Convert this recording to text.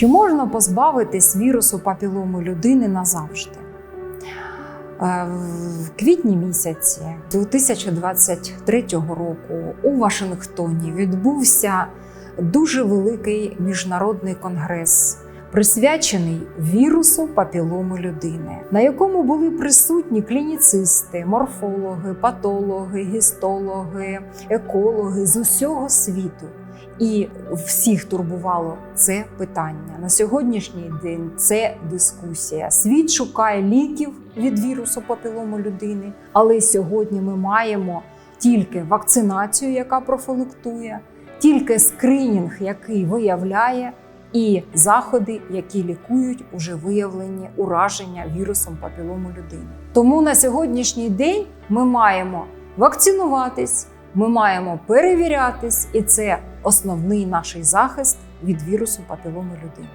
Чи можна позбавитись вірусу папілому людини назавжди? Е, В квітні місяці 2023 року у Вашингтоні відбувся дуже великий міжнародний конгрес, присвячений вірусу папілому людини, на якому були присутні клініцисти, морфологи, патологи, гістологи, екологи з усього світу. І всіх турбувало це питання. На сьогоднішній день це дискусія. Світ шукає ліків від вірусу папілому людини, але сьогодні ми маємо тільки вакцинацію, яка профілактує, тільки скринінг, який виявляє, і заходи, які лікують уже виявлені ураження вірусом папілому людини. Тому на сьогоднішній день ми маємо вакцинуватись, ми маємо перевірятись, і це основний наш захист від вірусу папілому людини.